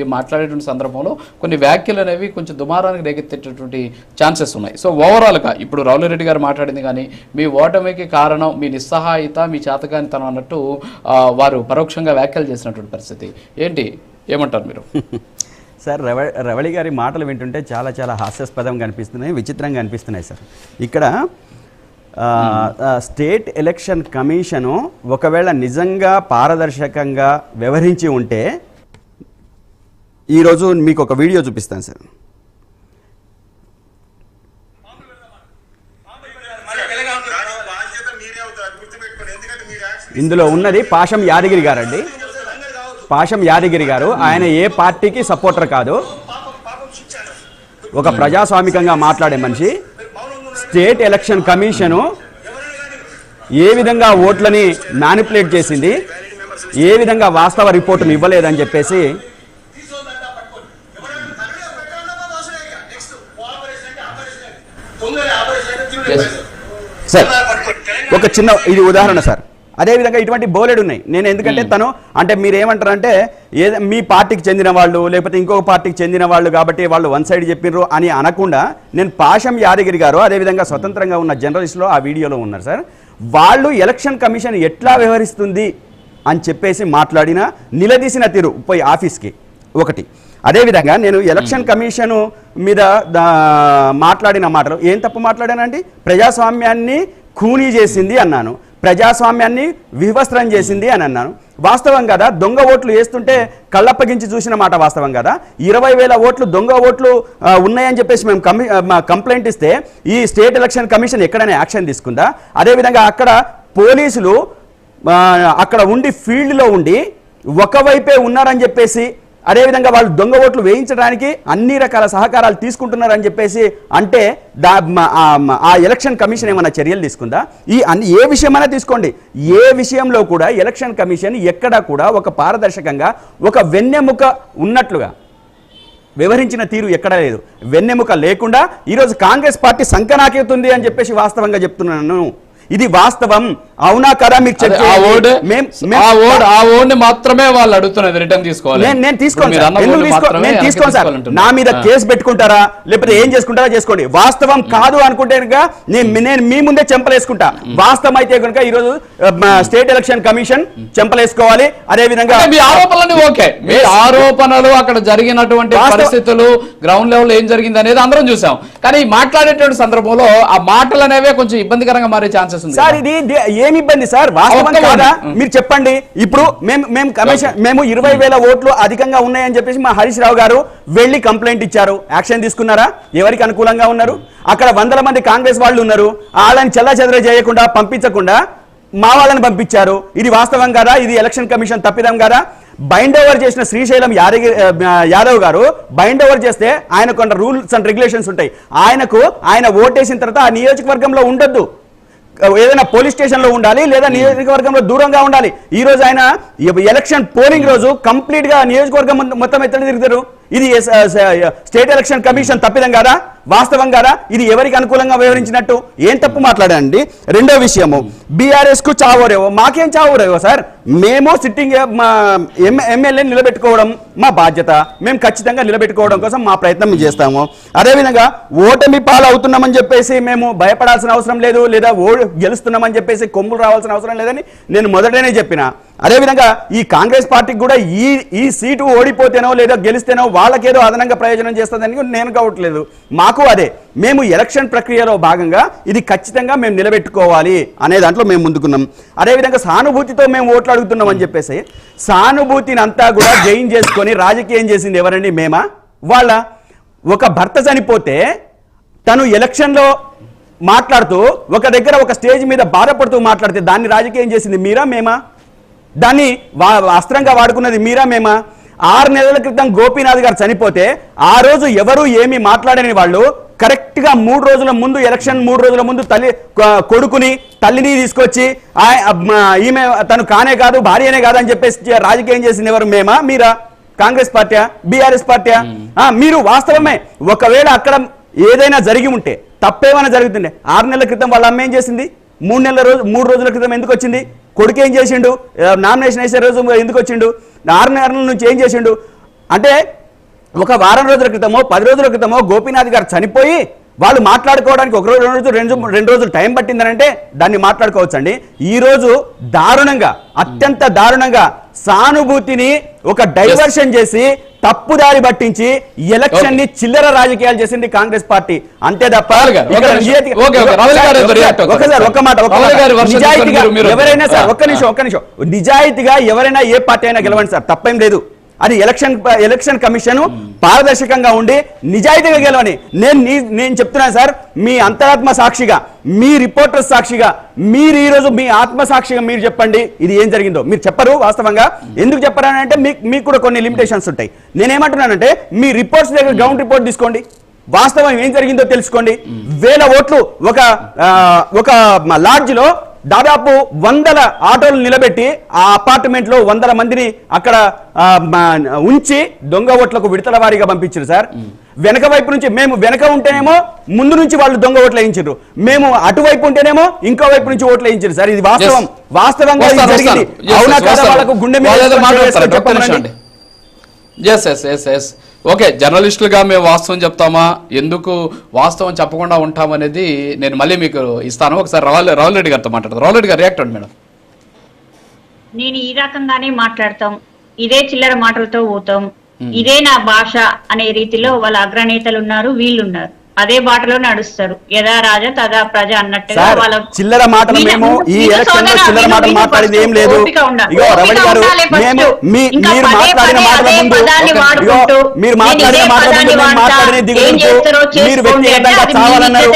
ఈ మాట్లాడేటువంటి సందర్భంలో కొన్ని వ్యాఖ్యలు అనేవి కొంచెం దుమారానికి రేకెత్తేటటువంటి ఛాన్సెస్ ఉన్నాయి. సో ఓవరాల్గా ఇప్పుడు రావుల రెడ్డి గారు మాట్లాడింది కానీ మీ ఓటమికి కారణం మీ నిస్సహాయిత మీ చేతకానితనం అన్నట్టు వారు పరోక్షంగా వ్యాఖ్యలు చేసినటువంటి పరిస్థితి. ఏంటి? ఏమంటారు మీరు? సార్ రవ రవళి గారి మాటలు వింటుంటే చాలా చాలా హాస్యాస్పదంగా అనిపిస్తున్నాయి విచిత్రంగా అనిపిస్తున్నాయి సార్. ఇక్కడ స్టేట్ ఎలక్షన్ కమిషను ఒకవేళ నిజంగా పారదర్శకంగా వ్యవహరించి ఉంటే ఈరోజు మీకు ఒక వీడియో చూపిస్తాను సార్. ఇందులో ఉన్నది పాషం యాదగిరి గారండి. పాషం యాదగిరి గారు ఆయన ఏ పార్టీకి సపోర్టర్ కాదు. ఒక ప్రజాస్వామికంగా మాట్లాడే మనిషి. స్టేట్ ఎలక్షన్ కమిషను ఏ విధంగా ఓట్లని మ్యానిపులేట్ చేసింది ఏ విధంగా వాస్తవ రిపోర్టును ఇవ్వలేదని చెప్పేసి సార్ ఒక చిన్న ఇది ఉదాహరణ సార్ అదే విధంగా ఇటువంటి బోలెడు ఉన్నాయి. నేను ఎందుకంటే తను అంటే మీరు ఏమంటారంటే ఏ మీ పార్టీకి చెందిన వాళ్ళు లేకపోతే ఇంకొక పార్టీకి చెందిన వాళ్ళు కాబట్టి వాళ్ళు వన్ సైడ్ చెప్పినారు అని అనకుండా నేను పాషం యాదగిరి గారు అదేవిధంగా స్వతంత్రంగా ఉన్న జర్నలిస్టులు ఆ వీడియోలో ఉన్నారు సార్ వాళ్ళు ఎలక్షన్ కమిషన్ ఎట్లా వ్యవహరిస్తుంది అని చెప్పేసి మాట్లాడిన నిలదీసిన తీరు పోయి ఆఫీస్కి. ఒకటి. అదేవిధంగా నేను ఎలక్షన్ కమిషన్ మీద మాట్లాడిన మాటలు ఏం తప్పు మాట్లాడానండి? ప్రజాస్వామ్యాన్ని ఖూనీ చేసింది అన్నాను. ప్రజాస్వామ్యాన్ని వివస్త్రం చేసింది అని అన్నాను. వాస్తవం కదా దొంగ ఓట్లు వేస్తుంటే కళ్ళప్పగించి చూసిన మాట వాస్తవం కదా. ఇరవై వేల ఓట్లు దొంగ ఓట్లు ఉన్నాయని చెప్పేసి మేము కమి కంప్లైంట్ ఇస్తే ఈ స్టేట్ ఎలక్షన్ కమిషన్ ఎక్కడైనా యాక్షన్ తీసుకుందా? అదేవిధంగా అక్కడ పోలీసులు అక్కడ ఉండి ఫీల్డ్లో ఉండి ఒకవైపే ఉన్నారని చెప్పేసి అదేవిధంగా వాళ్ళు దొంగ ఓట్లు వేయించడానికి అన్ని రకాల సహకారాలు తీసుకుంటున్నారని చెప్పేసి అంటే దా ఆ ఎలక్షన్ కమిషన్ ఏమైనా చర్యలు తీసుకుందా? ఈ అన్ని ఏ విషయమైనా తీసుకోండి. ఏ విషయంలో కూడా ఎలక్షన్ కమిషన్ ఎక్కడా కూడా ఒక పారదర్శకంగా ఒక వెన్నెముక ఉన్నట్లుగా వివరించిన తీరు ఎక్కడా లేదు. వెన్నెముక లేకుండా ఈరోజు కాంగ్రెస్ పార్టీ సంకనాకెతుంది అని చెప్పేసి వాస్తవంగా చెప్తున్నాను. ఇది వాస్తవం. అవునా కదా మీరు ని మాత్రమే వాళ్ళు అడుగుతున్నది రిటర్న్ తీసుకోవాలి. నేను తీసుకోను నేను తీసుకోను సార్. నా మీద. కేసు పెట్టుకుంటారా? లేకపోతే ఏం చేసుకుంటారా? చేసుకోండి. వాస్తవం కాదు అనుకుంటే కనుక నేను నేను మీ ముందే చెంపలేసుకుంటా. వాస్తవం అయితే కనుక ఈ రోజు స్టేట్ ఎలక్షన్ కమిషన్ చెంపలేసుకోవాలి. అదే విధంగా మీ ఆరోపణలన్నీ ఓకే. మీ ఆరోపణలు అక్కడ జరిగినటువంటి పరిస్థితులు గ్రౌండ్ లెవెల్ ఏం జరిగింది అనేది అందరం చూసాం. కానీ మాట్లాడేటువంటి సందర్భంలో ఆ మాటలు అనేవే కొంచెం ఇబ్బందికరంగా మారే ఛాన్సెస్ ఉంది సార్ ఇది ఏమి ఇబ్బంది సార్? వాస్తవం కాదా. మీరు చెప్పండి. ఇప్పుడు మేము మేము కమిషన్ మేము ఇరవై వేల ఓట్లు అధికంగా ఉన్నాయని చెప్పేసి మా హరీష్ రావు గారు వెళ్ళి కంప్లైంట్ ఇచ్చారు. యాక్షన్ తీసుకున్నారా? ఎవరికి అనుకూలంగా ఉన్నారు? అక్కడ వందల మంది కాంగ్రెస్ వాళ్ళు ఉన్నారు. వాళ్ళని చెల్లా చెదర చేయకుండా పంపించకుండా మా వాళ్ళని పంపించారు. ఇది వాస్తవం కదా? ఇది ఎలక్షన్ కమిషన్ తప్పిదం కదా? బైండ్ ఓవర్ చేసిన శ్రీశైలం యాదగిరి యాదవ్ గారు బైండ్ ఓవర్ చేస్తే ఆయన కొంత రూల్స్ అండ్ రెగ్యులేషన్స్ ఉంటాయి. ఆయనకు ఆయన ఓటేసిన తర్వాత ఆ నియోజకవర్గంలో ఉండొద్దు. ఏదైనా పోలీస్ స్టేషన్లో ఉండాలి లేదా నియోజకవర్గంలో దూరంగా ఉండాలి. ఈ రోజు ఆయన ఎలక్షన్ పోలింగ్ రోజు కంప్లీట్గా నియోజకవర్గం మొత్తం- ఎక్కడ తిరుగుతారు. ఇది స్టేట్ ఎలక్షన్ కమిషన్ తప్పిదం కాదా? వాస్తవం కాదా? ఇది ఎవరికి అనుకూలంగా వివరించినట్టు? ఏం తప్పు మాట్లాడండి రెండో విషయము. బీఆర్ఎస్కు చావోరేవో మాకేం చావోరేవో సార్? మేము సిట్టింగ్ మా ఎమ్మెల్యే నిలబెట్టుకోవడం మా బాధ్యత. మేము ఖచ్చితంగా నిలబెట్టుకోవడం కోసం మా ప్రయత్నం చేస్తాము. అదేవిధంగా ఓటమి పాలు అవుతున్నామని చెప్పేసి మేము భయపడాల్సిన అవసరం లేదు లేదా ఓ గెలుస్తున్నామని చెప్పేసి కొమ్ములు రావాల్సిన అవసరం లేదని నేను మొదటనే చెప్పిన. అదేవిధంగా ఈ కాంగ్రెస్ పార్టీకి కూడా ఈ ఈ సీటు ఓడిపోతేనో లేదా గెలిస్తేనో వాళ్ళకేదో అదనంగా ప్రయోజనం చేస్తుందని కూడా నేను కావట్లేదు మాకు అదే మేము ఎలక్షన్ ప్రక్రియలో భాగంగా ఇది ఖచ్చితంగా మేము నిలబెట్టుకోవాలి అనే దాంట్లో మేము ముందుకున్నాం. అదేవిధంగా సానుభూతితో మేము ఓట్లు అడుగుతున్నాం అని చెప్పేసి సానుభూతిని అంతా కూడా జైన్ చేసుకొని రాజకీయం చేసింది ఎవరండి మేమా? వాళ్ళ ఒక భర్త చనిపోతే తను ఎలక్షన్లో మాట్లాడుతూ ఒక దగ్గర ఒక స్టేజ్ మీద బాధపడుతూ మాట్లాడితే దాన్ని రాజకీయం చేసింది మీరా మేమా? దాన్ని అస్త్రంగా వాడుకున్నది మీరా మేమా? ఆరు నెలల క్రితం గోపీనాథ్ గారు చనిపోతే ఆ రోజు ఎవరు ఏమీ మాట్లాడని వాళ్ళు కరెక్ట్గా మూడు రోజుల ముందు ఎలక్షన్ మూడు రోజుల ముందు తల్లి కొడుకుని తల్లిని తీసుకొచ్చి ఈమె తను కానే కాదు భార్యనే కాదు అని చెప్పేసి రాజకీయం చేసింది ఎవరు మేమా మీరా? కాంగ్రెస్ పార్టీయా? బీఆర్ఎస్ పార్టీయా? ఆ, మీరు వాస్తవమే. ఒకవేళ అక్కడ ఏదైనా జరిగి ఉంటే తప్పేమైనా జరుగుతుండే. ఆరు నెలల క్రితం వాళ్ళ అమ్మ ఏం చేసింది? మూడు నెలల రోజు మూడు రోజుల క్రితం ఎందుకు వచ్చింది? కొడుకు ఏం చేసిండు? నామినేషన్ వేసే రోజు ఎందుకు వచ్చిండు? ఆరు నెలల నుంచి ఏం చేసిండు? అంటే ఒక వారం రోజుల క్రితమో పది రోజుల క్రితమో గోపీనాథ్ గారు చనిపోయి వాళ్ళు మాట్లాడుకోవడానికి ఒక రోజు రెండు రోజు రెండు రెండు రోజులు టైం పట్టిందనంటే దాన్ని మాట్లాడుకోవచ్చండి. ఈ రోజు దారుణంగా అత్యంత దారుణంగా సానుభూతిని ఒక డైవర్షన్ చేసి తప్పుదారి పట్టించి ఎలక్షన్ని చిల్లర రాజకీయాలు చేసింది కాంగ్రెస్ పార్టీ. అంతే తప్ప ఒక మాట నిజాయితీగా ఎవరైనా సార్ ఒక్క నిమిషం ఒక్క నిమిషం. నిజాయితీగా ఎవరైనా ఏ పార్టీ అయినా గెలవండి సార్. తప్పేం లేదు. అది ఎలక్షన్ ఎలక్షన్ కమిషన్ పారదర్శకంగా ఉండి నిజాయితీగా గెలవని. నేను నేను చెప్తున్నాను సార్ మీ అంతరాత్మ సాక్షిగా. మీ రిపోర్టర్ సాక్షిగా మీరు ఈరోజు మీ ఆత్మ సాక్షిగా మీరు చెప్పండి ఇది ఏం జరిగిందో. మీరు చెప్పరు వాస్తవంగా. ఎందుకు చెప్పరని అంటే మీకు మీకు కూడా కొన్ని లిమిటేషన్స్ ఉంటాయి. నేనేమంటున్నానంటే మీ రిపోర్ట్స్ దగ్గర గ్రౌండ్ రిపోర్ట్ తీసుకోండి. వాస్తవం ఏం జరిగిందో తెలుసుకోండి. వేల ఓట్లు ఒక ఒక లాడ్జ్లో దాదాపు వందల ఆటోలు నిలబెట్టి ఆ అపార్ట్మెంట్లో వందల మందిని అక్కడ ఉంచి దొంగ ఓట్లకు విడతల వారీగా పంపించారు సార్. వెనక వైపు నుంచి మేము వెనక ఉంటేనేమో ముందు నుంచి వాళ్ళు దొంగ ఓట్లు వేయించారు. మేము అటువైపు ఉంటేనేమో ఇంకో వైపు నుంచి ఓట్లు వేయించారు సార్. ఇది వాస్తవం. వాస్తవంగా జరిగింది. అవునా కాదా. వాళ్ళకు గుండె మీద వాళ్ళు అండి. ఓకే జర్నలిస్టులుగా మేము వాస్తవం చెప్తామా? ఎందుకు వాస్తవం చెప్పకుండా ఉంటామనేది నేను మళ్ళీ మీకు ఇస్తాను. ఒకసారి రావుల్ రావుల్ రెడ్డి గారితో మాట్లాడతాను రావుల్ రెడ్డి గారు రియాక్ట్ అవ్వండి మేడం. నేను ఈ రకంగానే మాట్లాడతాం. ఇదే చిల్లర మాటలతో పోతాం. ఇదే నా భాష అనే రీతిలో వాళ్ళ అగ్రనేతలు ఉన్నారు వీళ్ళు ఉన్నారు. అదే బాటలో నడుస్తారు యథా రాజా తదా ప్రజ అన్నట్టుగా వాళ్ళ చిల్లర మాటలు మేము ఈ ఎలక్షన్లో చిల్లర మాటలు మాట్లాడింది ఏం. లేదు. ఇగో రమణి గారు. మేము మీ మీరు మాట్లాడిన మాటల ముందు ఇగో మీరు మాట్లాడిన మాటల ముందు మాట్లాడిన దిగులు మీరు వ్యక్తిగతంగా చావాలన్నారు